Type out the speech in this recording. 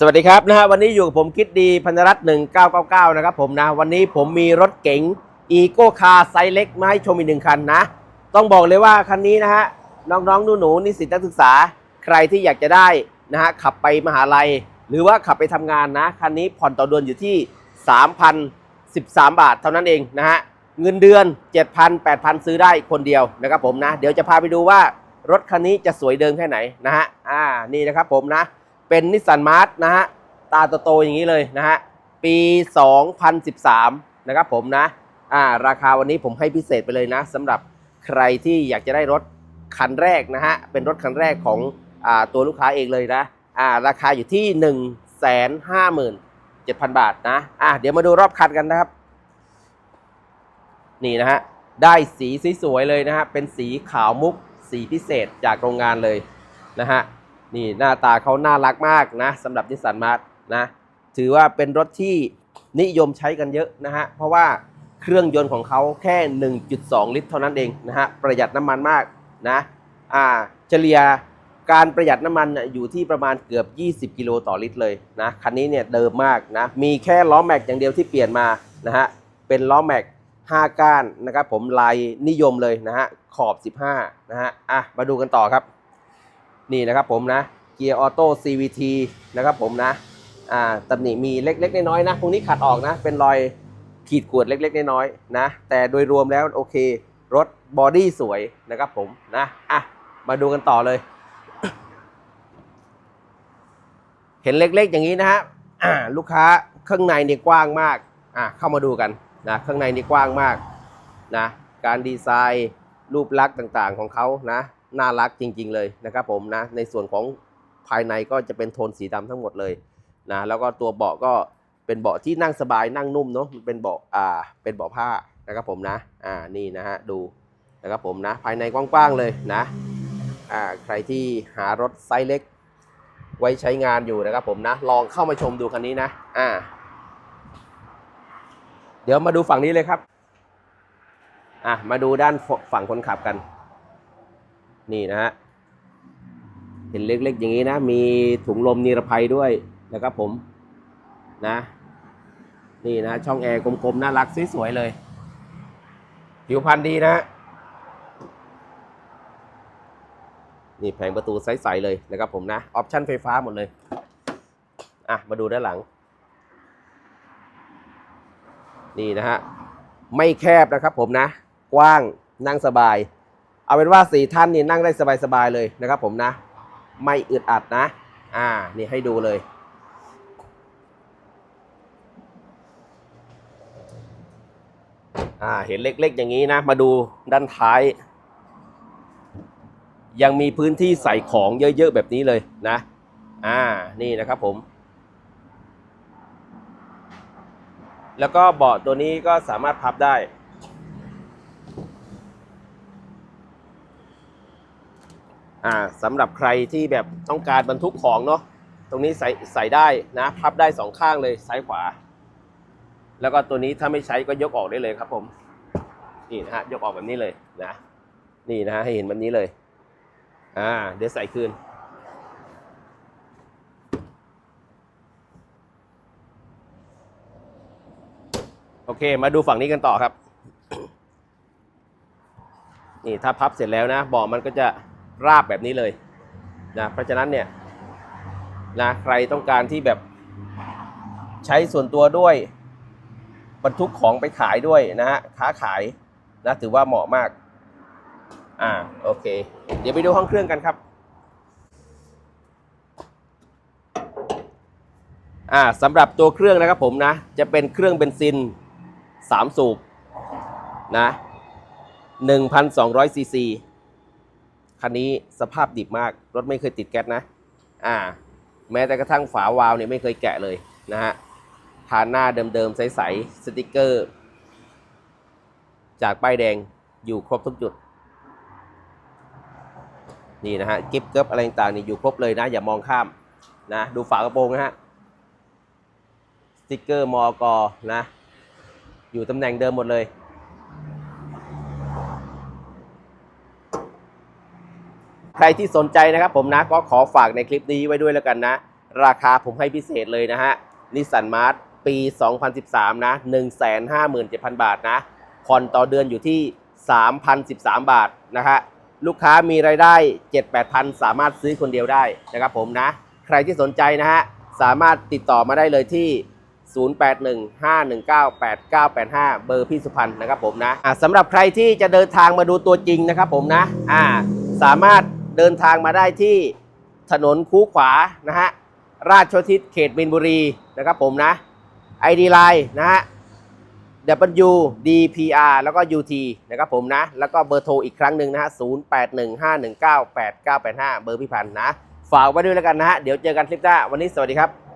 สวัสดีครับนะฮะวันนี้อยู่กับผมคิดดีพันธรัตน์1999 นะครับผมนะ วันนี้ผมมีรถเก๋งอีโก้คาร์ไซส์เล็กมาให้ชมอีกหนึ่งคันนะ ต้องบอกเลยว่าคันนี้นะฮะน้องๆหนูๆนิสิตนักศึกษา ใครที่อยากจะได้นะฮะขับไปมหาลัย หรือว่าขับไปทำงานนะ คันนี้ผ่อนต่อเดือนอยู่ที่ 3,013 บาทเท่านั้นเองนะฮะเงินเดือน 7,000 8,000 ซื้อได้คนเดียวนะครับผมนะ เดี๋ยวจะพาไปดูว่ารถคันนี้จะสวยเดิมแค่ไหนนะฮะอ่านี่นะครับผมนะ เป็นนิสสันมาร์ทนะฮะ ตาโตๆอย่างนี้เลยนะฮะ ปี 2013 นะครับผมนะ อ่า ราคาวันนี้ผมให้พิเศษไปเลยนะสำหรับใครที่อยากจะได้รถคันแรกนะฮะ เป็นรถคันแรกของอ่าตัวลูกค้าเองเลยนะ อ่า ราคาอยู่ที่ 1 5 7 0 0 0 บาทนะ อ่าเดี๋ยวมาดูรอบคันกันนะครับ นี่นะฮะ ได้สีสวยๆเลยนะฮะ เป็นสีขาวมุก สีพิเศษจากโรงงานเลยนะฮะ นี่หน้าตาเขาน่ารักมากนะสำหรับนิสสันมาร์ทนะถือว่าเป็นรถที่นิยมใช้กันเยอะนะฮะเพราะว่าเครื่องยนต์ของเขาแค่ 1.2 ลิตรเท่านั้นเองนะฮะประหยัดน้ำมันมากนะอ่าเฉลี่ยการประหยัดน้ำมันอยู่ที่ประมาณเกือบ 20 กิโลต่อลิตรเลยนะคันนี้เนี่ยเดิมมากนะมีแค่ล้อแม็กอย่างเดียวที่เปลี่ยนมานะฮะเป็นล้อแม็ก5 ก้านนะครับผมลายนิยมเลยนะฮะขอบ 15นะฮะอะมาดูกันต่อครับ นี่นะครับผมนะเกียร์ออโต้ CVT นะครับผมนะอ่าตำหนิมีเล็กๆน้อยๆนะพวกนี้ขัดออกนะ เป็นรอยขีดข่วนเล็กๆน้อยๆนะ แต่โดยรวมแล้วโอเค รถบอดี้สวยนะครับผมนะอะมาดูกันต่อเลย เห็นเล็กๆอย่างนี้นะฮะลูกค้าข้างในนี่กว้างมากอะเข้ามาดูกันนะข้างในนี่กว้างมากนะการดีไซน์รูปลักษณ์ต่างๆของเขานะ น่ารักจริง ๆ เลยนะครับผมนะในส่วนของภายในก็จะเป็นโทนสีดำทั้งหมดเลยนะแล้วก็ตัวเบาะก็เป็นเบาะที่นั่งสบายนั่งนุ่มเนาะมันเป็นเบาะอ่าเป็นเบาะผ้านะครับผมนะอ่านี่นะฮะดูนะครับผมนะภายในกว้างๆเลยนะอ่าใครที่หารถไซส์เล็ก ไว้ใช้งานอยู่นะครับผมนะลองเข้ามาชมดูคันนี้นะอ่าเดี๋ยวมาดูฝั่งนี้เลยครับอะมาดูด้านฝั่งคนขับกัน นี่นะฮะเห็นเล็กๆอย่างนี้นะ มีถุงลมนิรภัยด้วยนะครับผมนะ นี่นะ ช่องแอร์กลมๆน่ารักสวยๆเลย ผิวพรรณดีนะ นี่แผงประตูใสๆเลยนะครับผมนะออปชั่นไฟฟ้าหมดเลย อะ มาดูด้านหลัง นี่นะฮะ ไม่แคบนะครับผมนะ กว้างนั่งสบาย เอาเป็นว่าสี่ท่านนี่นั่งได้สบายๆเลยนะครับผมนะ ไม่อึดอัดนะ อ่า นี่ให้ดูเลย อ่า เห็นเล็กๆอย่างนี้นะ มาดูด้านท้าย ยังมีพื้นที่ใส่ของเยอะๆแบบนี้เลยนะ อ่า นี่นะครับผม แล้วก็เบาะตัวนี้ก็สามารถพับได้ อ่าสำหรับใครที่แบบต้องการบรรทุกของเนาะตรงนี้ใส่ใส่ได้นะ พับได้สองข้างเลยซ้ายขวา แล้วก็ตัวนี้ถ้าไม่ใช้ก็ยกออกได้เลยครับผมนี่นะฮะยกออกแบบนี้เลยนะนี่นะฮะให้เห็นแบบนี้เลย อ่า เดี๋ยวใส่คืนโอเค มาดูฝั่งนี้กันต่อครับ นี่ถ้าพับเสร็จแล้วนะบาะมันก็จะ ราบแบบนี้เลยนะเพราะฉะนั้นเนี่ยนะใครต้องการที่แบบใช้ส่วนตัวด้วยบรรทุกของไปขายด้วยนะฮะค้าขายนะถือว่าเหมาะมาก อ่าโอเค เดี๋ยวไปดูห้องเครื่องกันครับ อ่าสำหรับตัวเครื่องนะครับผมนะ จะเป็นเครื่องเบนซิน 3 สูบนะ1,200ซีซี คันนี้สภาพดิบมาก รถไม่เคยติดแก๊สนะ อ่า แม้แต่กระทั่งฝาวาล์วเนี่ยไม่เคยแกะเลยนะฮะทานหน้าเดิมๆใสๆสติกเกอร์ จากป้ายแดงอยู่ครบทุกจุด นี่นะฮะกิฟเกิบอะไรต่างๆนี่อยู่ครบเลยนะ อย่ามองข้ามนะดูฝากระโปรงนะฮะสติกเกอร์มอกอนะ อยู่ตำแหน่งเดิมหมดเลย ใครที่สนใจนะครับผมนะก็ขอฝากในคลิปนี้ไว้ด้วยแล้วกันนะ ราคาผมให้พิเศษเลยนะฮะนิสสันมาร์ปี 2013 นะ 157,000 บาทนะ ผ่อนต่อเดือนอยู่ที่ 3,013 บาทนะฮะลูกค้ามีรายได้ 7-8,000 สามารถซื้อคนเดียวได้นะครับผมนะ ใครที่สนใจนะฮะ สามารถติดต่อมาได้เลยที่ 0815198985 เบอร์พี่สุพันธ์นะครับผมนะะสำหรับใครที่จะเดินทางมาดูตัวจริงนะครับผมนะอ่าสามารถ เดินทางมาได้ที่ถนนคูขวานะฮะราชทิศเขตมินบุรีนะครับผมนะ ID Line นะฮะ W DPR แล้วก็ UT นะครับผมนะ แล้วก็เบอร์โทรอีกครั้งหนึ่งนะฮะ 0815198985 เบอร์พี่พันธ์นะ ฝากไว้ด้วยแล้วกันนะฮะ เดี๋ยวเจอกันคลิปหน้า วันนี้สวัสดีครับ